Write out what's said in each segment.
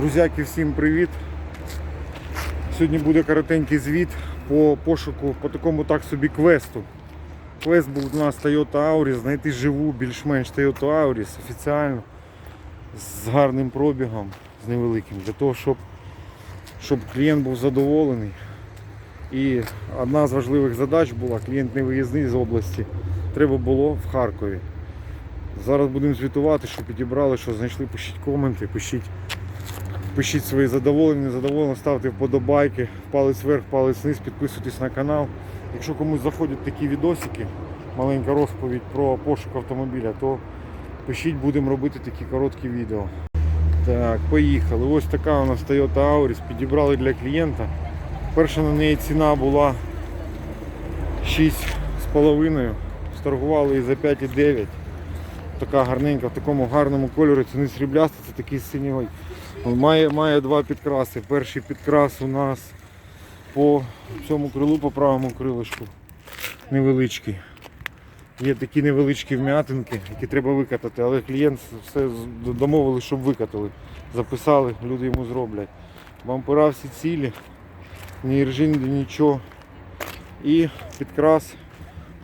Друзяки, всім привіт! Сьогодні буде коротенький звіт по пошуку по такому так собі квесту. Квест був у нас Toyota Auris, знайти живу, більш-менш Toyota Auris офіціально з гарним пробігом, з невеликим, для того, щоб, щоб клієнт був задоволений. І одна з важливих задач була, клієнт не виїзний з області, треба було в Харкові. Зараз будемо звітувати, що підібрали, що знайшли, пишіть коменти, пишіть, пишіть свої задоволені, незадоволені, ставте вподобайки, палець вверх, палець вниз, підписуйтесь на канал. Якщо комусь заходять такі відосики, маленька розповідь про пошук автомобіля, то пишіть, будемо робити такі короткі відео. Так, поїхали. Ось така у нас Toyota Auris, підібрали для клієнта. Перша на неї ціна була 6,5, сторгували її за 5,9 така гарненька, в такому гарному кольорі, це не срібляста, це такий синій. Має, має два підкраси. Перший підкрас у нас по цьому крилу, по правому крилишку. Невеличкий. Є такі невеличкі вм'ятинки, які треба викатати, але клієнт все домовили, щоб викатали. Записали, люди йому зроблять. Бампера всі цілі, ні ржин, ні нічого. І підкрас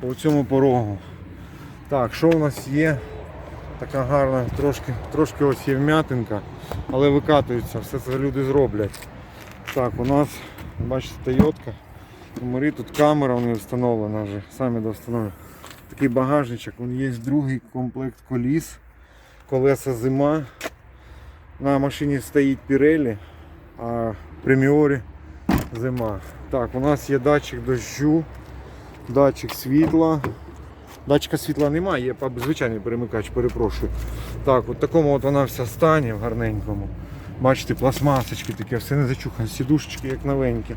по цьому порогу. Так, що у нас є? Така гарна, трошки, трошки ось є вм'ятинка, але викатується, все це люди зроблять. Так, у нас, бачите, Тойотка. Номери, тут камера у неї встановлена вже, самі довстановлені. Такий багажничок, Вон є другий комплект коліс, колеса зима. На машині стоїть Pirelli, а преміорі зима. Так, у нас є датчик дощу, датчик світла. Датчика світла немає, є звичайний перемикач, перепрошую. Так, от такому от вона вся стане в гарненькому. Бачите, пластмасочки таке, все не зачухане, сідушечки як новенькі.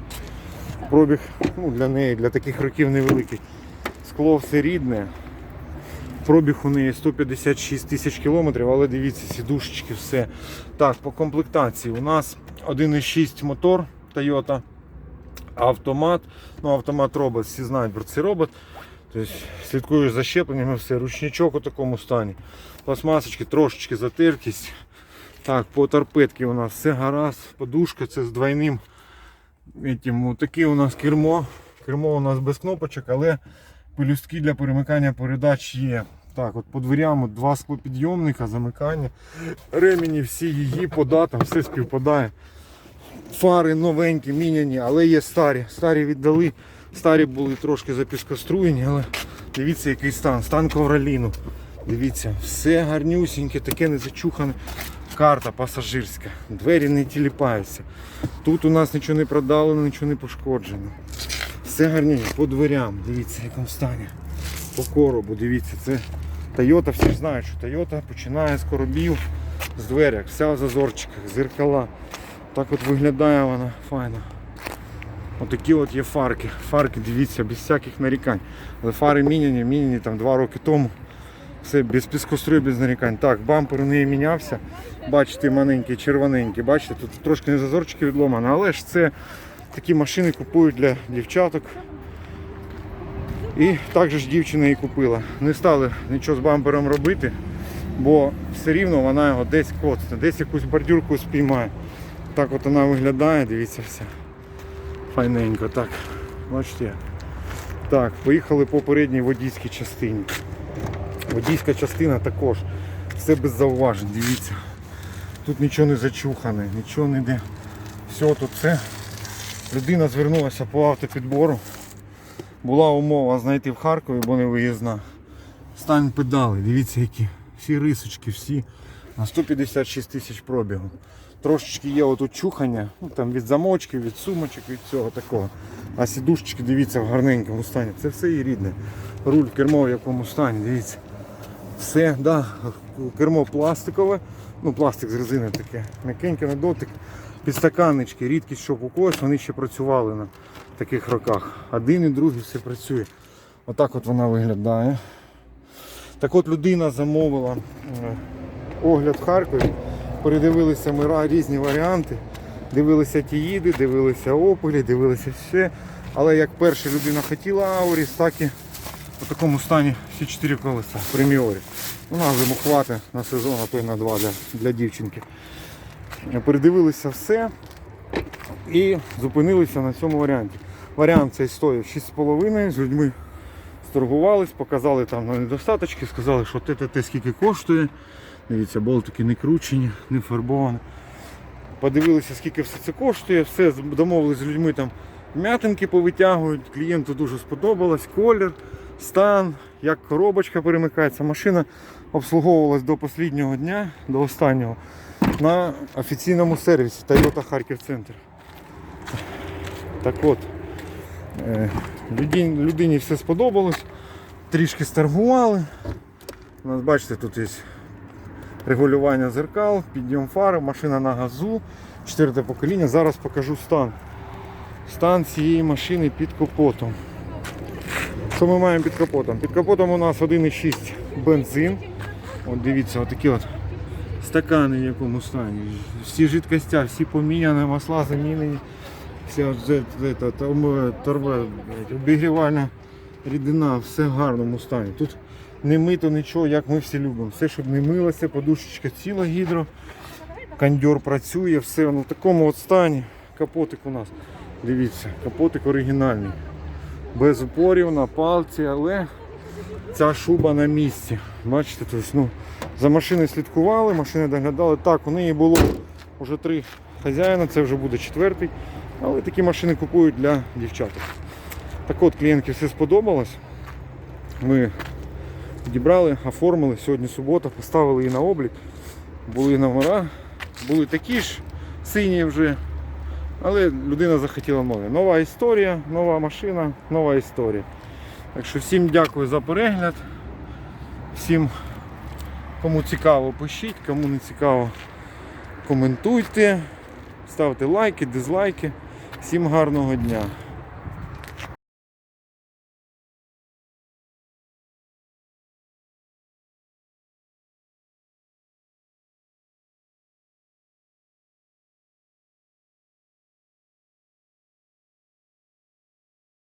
Пробіг ну, для неї, для таких років невеликий. Скло все рідне. Пробіг у неї 156 тисяч кілометрів, але дивіться, сідушечки, все. Так, по комплектації у нас 1,6 мотор Toyota, автомат. Ну, автомат робот, всі знають про цей робот. Тобто слідкуєш за щепленнями, все, ручничок у такому стані. Пластмасочки, трошечки затиркість. Так, по торпедці у нас все гаразд. Подушка це з двойним. Таке у нас кермо. Кермо у нас без кнопочок, але пелюстки для перемикання передач є. Так, от по дверям от два склопідйомника, замикання. Ремені всі її по датам, все співпадає. Фари новенькі, міняні, але є старі. Старі віддали. Старі були трошки запіскоструєні, але дивіться який стан. Стан ковроліну. Дивіться, все гарнюсіньке, таке не зачухане. Карта пасажирська. Двері не тіліпаються. Тут у нас нічого не продалено, нічого не пошкоджено. Все гарненько, по дверям. Дивіться, в якому стані. По коробу, дивіться, це Toyota, всі ж знають, що Toyota починає з коробів, з дверях, вся в зазорчиках, зеркала. Так от виглядає вона файно. Отакі от є фарки. Фарки, дивіться, без всяких нарікань. Але фари міняні, міняні там два роки тому. Все без піскострою, без нарікань. Так, бампер у неї мінявся. Бачите, маленький, червоненький. Бачите, тут трошки не зазорчики відломані, але ж це такі машини купують для дівчаток. І також ж дівчина і купила. Не стали нічого з бампером робити, бо все рівно вона його десь коцне, десь якусь бордюрку спіймає. Так от вона виглядає, дивіться все. Файненько, так. Бачите. Так, поїхали по передній водійській частині. Водійська частина також. Все без зауважень, дивіться. Тут нічого не зачухане, нічого не йде. Все, тут це. Людина звернулася по автопідбору. Була умова знайти в Харкові, бо не виїзна. Стань педали, дивіться які. Всі рисочки, всі на 156 тисяч пробігу. Трошечки є отут чухання, ну, там від замочки, від сумочок, від цього такого. А сідушечки, дивіться, в гарненькому стані. Це все і рідне. Руль, кермо в якому стані, дивіться. Все, да, кермо пластикове, ну пластик з резини таке, м'якеньке на дотик. Підстаканнички, рідкість, щоб у когось вони ще працювали на таких роках. Один і другий все працює. Отак от вона виглядає. Так от людина замовила е, огляд в Харкові. Передивилися ми різні варіанти. Дивилися тіїди, дивилися опелі, дивилися все. Але як перша людина хотіла Ауріс, так і в такому стані всі чотири колеса преміорі. Ну, нам вже хватить на сезон, а то й на два для, для дівчинки. Передивилися все і зупинилися на цьому варіанті. Варіант цей стоїв 6,5 з людьми сторгувались, показали там на недостаточки, сказали, що те, те, те скільки коштує. Дивіться, болтики не кручені, не фарбовані. Подивилися, скільки все це коштує, все домовились з людьми там м'ятинки повитягують. Клієнту дуже сподобалось, колір, стан, як коробочка перемикається. Машина обслуговувалась до останнього дня, до останнього на офіційному сервісі Toyota Харків Центр. Так от, е, людині, людині все сподобалось, трішки старгували. У нас, бачите, тут є регулювання зеркал, підйом фари, машина на газу, четверте покоління. Зараз покажу стан. Стан цієї машини під капотом. Що ми маємо під капотом? Під капотом у нас 1,6 бензин. От дивіться, отакі от стакани в якому стані. Всі жидкостя, всі поміняні, масла замінені. Вся блядь, обігрівальна рідина, все в гарному стані. Тут не мито нічого, як ми всі любимо. Все, щоб не милося, подушечка ціла гідро, кондьор працює, все ну, в такому от стані. Капотик у нас. Дивіться, капотик оригінальний. Без упорів на палці, але ця шуба на місці. Бачите, тобто, ну, за машиною слідкували, машини доглядали. Так, у неї було вже три хазяїна, це вже буде четвертий. Але такі машини купують для дівчаток. Так от клієнтки все сподобалось. Ми підібрали, оформили. Сьогодні субота, поставили її на облік. Були номера, були такі ж сині вже. Але людина захотіла нове. Нова історія, нова машина, нова історія. Так що всім дякую за перегляд. Всім, кому цікаво, пишіть, кому не цікаво, коментуйте, ставте лайки, дизлайки. Всім гарного дня.